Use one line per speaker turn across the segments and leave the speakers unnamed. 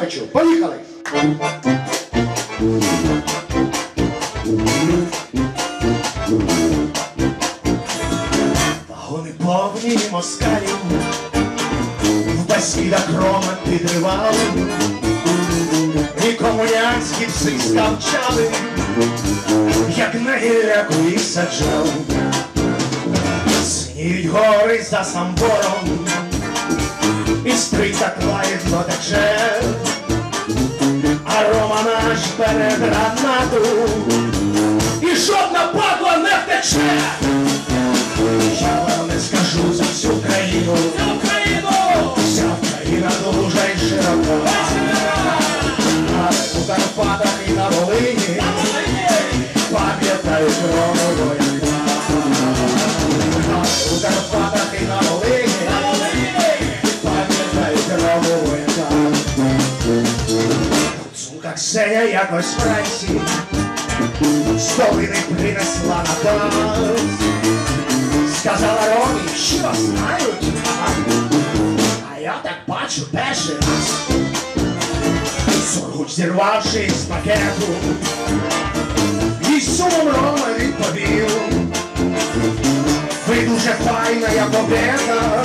Дентовичу. Поїхали! Вагони повні москалів, в басідах рома підривали, і комунянські пси скавчали, як на гіляку їх саджали. Сніють гори за самбором, і стрий так лагідно а Рома наш бере гранату, і жодна падла не втече. Сука Ксеня якось вранці з долини принесла на нас. Сказала Ромі, що знають, а я так бачу перший раз. Сургуч зірвавши з пакету, і сумом Рома відповів. Ви дуже файна, як обеда,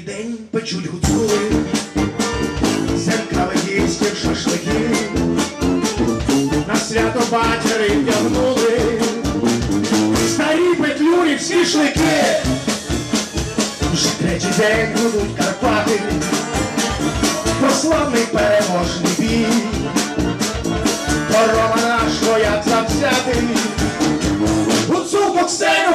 третій день печуть гуцули, зеркали їстів шашлики, на свято батери вдягнули, старі петлюрівські шлики, вже третій день будуть Карпати, прославний переможний бій, Рома наш вояк завзятий, гуцулку Ксеню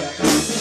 Música